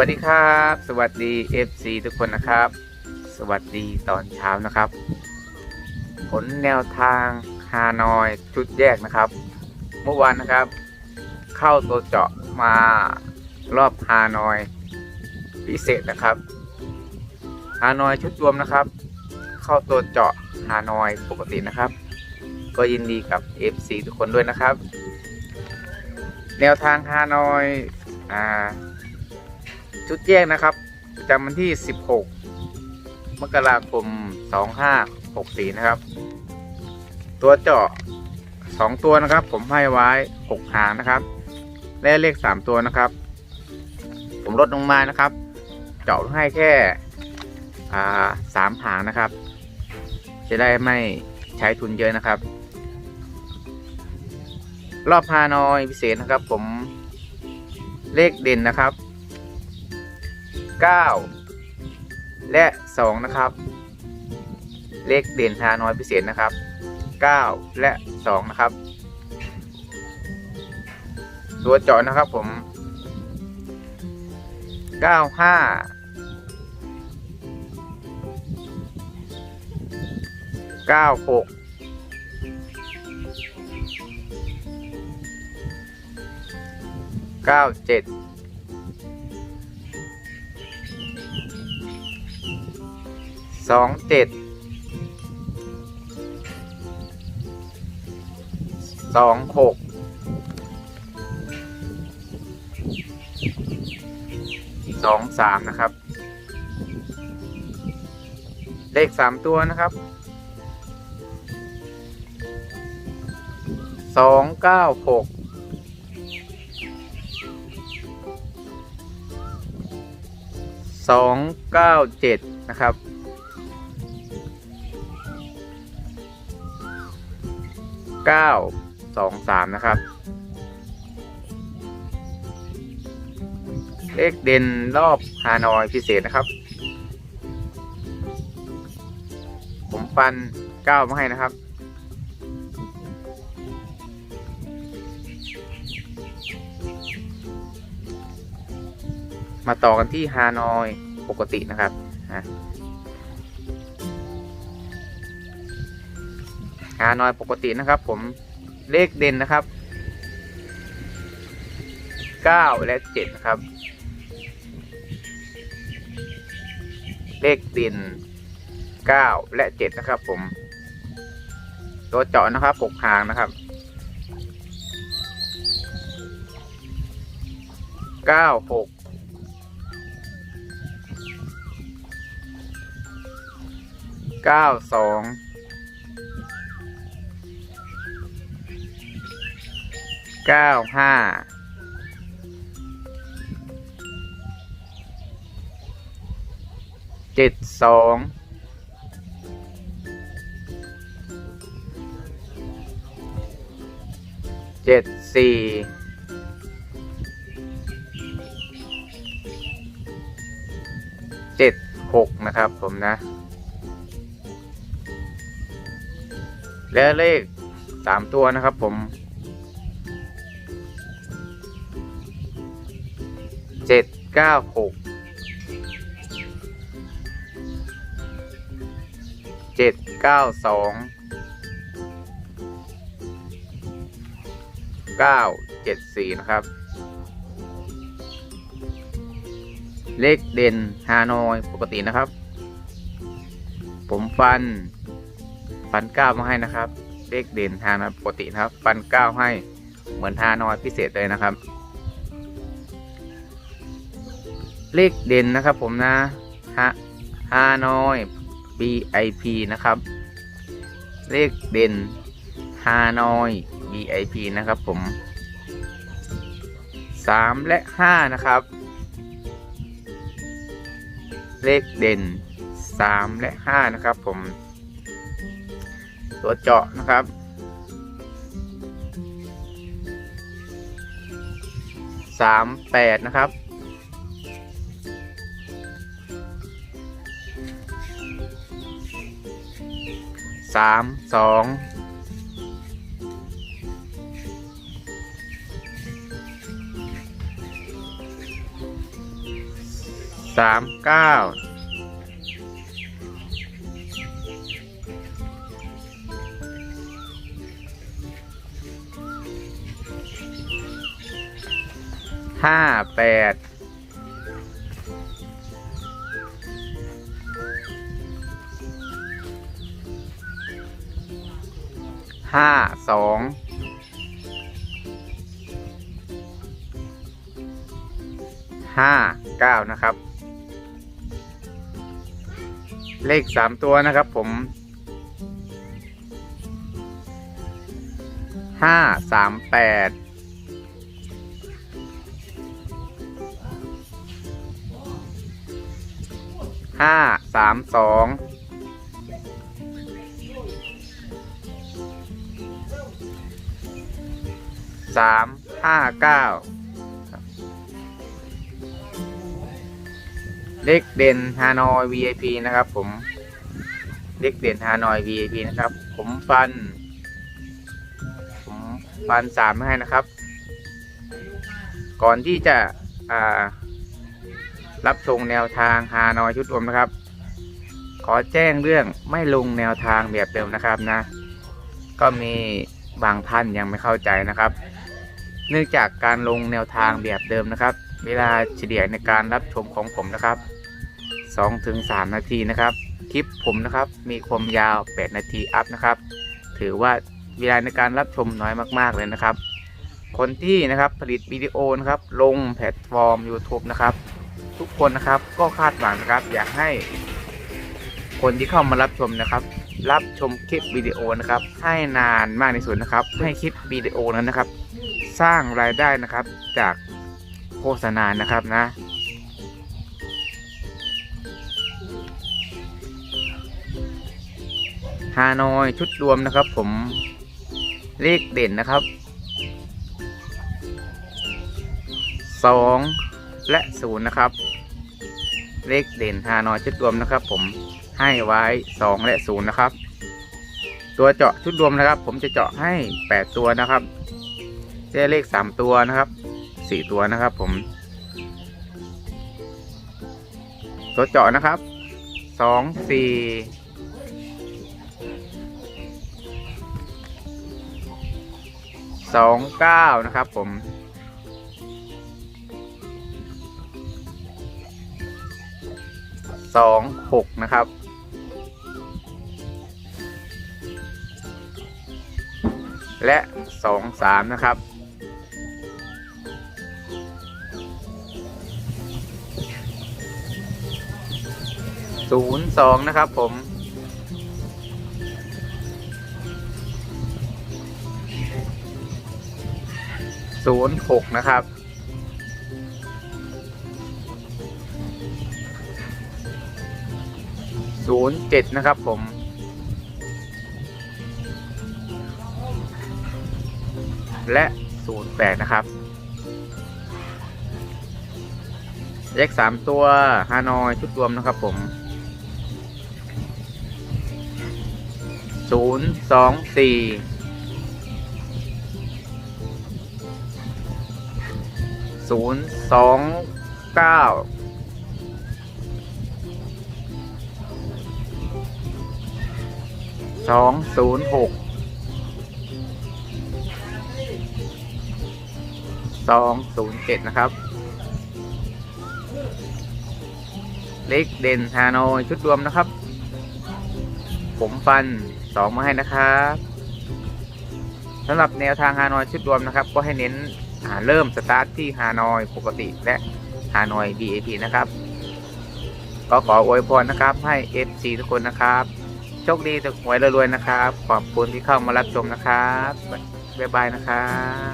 วัสดีครับ สวัสดี FC ทุกคนนะครับ สวัสดีตอนเช้านะครับ ผลแนวทางฮานอยชุดแยกนะครับ เมื่อวานนะครับ เข้าตัวเจาะมารอบฮานอยพิเศษนะครับฮานอยชุดรวมนะครับ เข้าตัวเจาะฮานอยปกตินะครับ ก็ยินดีกับ FC ทุกคนด้วยนะครับ แนวทางฮานอยอ่า ชุดแยกนะครับประจำวันที่ 16 มกราคม 2564 นะครับ ตัวเจาะ 2 ตัวนะครับ ผมให้ไว้ 6 หางนะครับ และเลข 3 ตัวนะครับ ผมลดลงมานะครับ เจาะให้แค่สามหางนะครับ จะได้ไม่ใช้ทุนเยอะนะครับ รอบฮานอยพิเศษนะครับ ผมเลขเด่นนะครับ 9 และ 2 นะครับ เลขเด่นฮาน้อยพิเศษนะครับ 9 และ 2 นะครับ ตัวเจาะนะครับผม 95 96 97 สองเจ็ดสองหกสองสามนะครับ เลขสามตัวนะครับสองเก้าหกสองเก้าเจ็ดนะครับ เก้าสองสามนะครับ เลขเด่นรอบฮานอยพิเศษนะครับ ผมฟันเก้ามาให้นะครับมาต่อกันที่ฮานอยปกตินะครับ นะฮานอยปกตินะครับ ผมเลขเด่นนะครับ9และ7นะครับ เลขเด่น9และ7นะครับ ผม ตัวเจาะนะครับ6หางนะครับ9 6 9 2เก้า ก้าห้าเจ็ดสองเจ็ดสี่เจ็ดหกนะครับผมนะ และเลขสามตัวนะครับผม เก้าหกเจ็ดเก้าสองเก้าเจ็ดสี่นะครับ เลขเด่นฮานอยปกตินะครับ ผมฟัน ฟันเก้ามาให้นะครับ เลขเด่นฮานอยปกตินะครับ ฟันเก้าให้เหมือนฮานอยพิเศษเลยนะครับ เลขเด่นนะครับผมนะฮะฮานอย BIP นะครับ เลขเด่นฮานอย BIP นะครับผม 3 และ 5 นะครับ เลขเด่น 3 และ 5 นะครับผม ตัวเจาะนะครับสามแปดนะครับ สามสองสามเก้าห้าแปด ห้าสองห้าเก้านะครับ เลขสามตัวนะครับผมห้าสามแปดห้าสามสอง สามห้าเก้าเลขเด่นฮานอย VIP นะครับผมเลขเด่นฮานอย VIP นะครับ ผมฟัน ผมฟันสามให้นะครับ ก่อนที่จะรับชมแนวทางฮานอยชุดรวมนะครับ ขอแจ้งเรื่องไม่ลงแนวทางแบบเดิมนะครับนะ ก็มีบางท่านยังไม่เข้าใจนะครับ เนื่องจากการลงแนวทางแบบเดิมนะครับ เวลาเฉลี่ยในการรับชมของผมนะครับ2ถึง3นาทีนะครับ คลิปผมนะครับมีความยาว 8 นาทีอัพนะครับ ถือว่าเวลาในการรับชมน้อยมาก ๆ เลยนะครับ คนที่นะครับผลิตวิดีโอนะครับลงแพลตฟอร์ม YouTube นะครับ ทุกคนนะครับก็คาดหวังนะครับ อยากให้คนที่เข้ามารับชมนะครับ รับชมคลิปวิดีโอนะครับ ให้นานมากที่สุดนะครับ ให้คลิปวิดีโอนั้นนะครับ สร้างรายได้นะครับจากโฆษณานะครับนะ ฮานอยชุดรวมนะครับ ผมเลขเด่นนะครับสองและศูนย์นะครับ เลขเด่นฮานอยชุดรวมนะครับ ผมให้ไว้สองและศูนย์นะครับ ตัวเจาะชุดรวมนะครับ ผมจะเจาะให้แปดตัวนะครับ เจ้เลขสามตัวนะครับสี่ตัวนะครับ ผมตัวเจาะนะครับสองสี่สองเก้านะครับผมสองหกนะครับและสองสามนะครับ ศูนย์สองนะครับผม ศูนย์หกนะครับ ศูนย์เจ็ดนะครับผมและศูนย์แปดนะครับ เลขสามตัวฮานอย ชุดรวมนะครับผม ศูนย์สองสี่ศูนย์สองเก้าสองศูนย์หกสองศูนย์เจ็ดนะครับ เลขเด่นฮานอยชุดรวมนะครับ ผมฟัน สองมาให้นะครับสำหรับแนวทางฮานอยชุดรวมนะครับ ก็ให้เน้นเริ่มสตาร์ทที่ฮานอยปกติและฮานอย BAP นะครับ ก็ขออวยพรนะครับ ให้ FC ทุกคนนะครับ โชคดีถูกหวยรวยๆนะครับ ขอบคุณที่เข้ามารับชมนะครับ บ๊ายบายนะครับ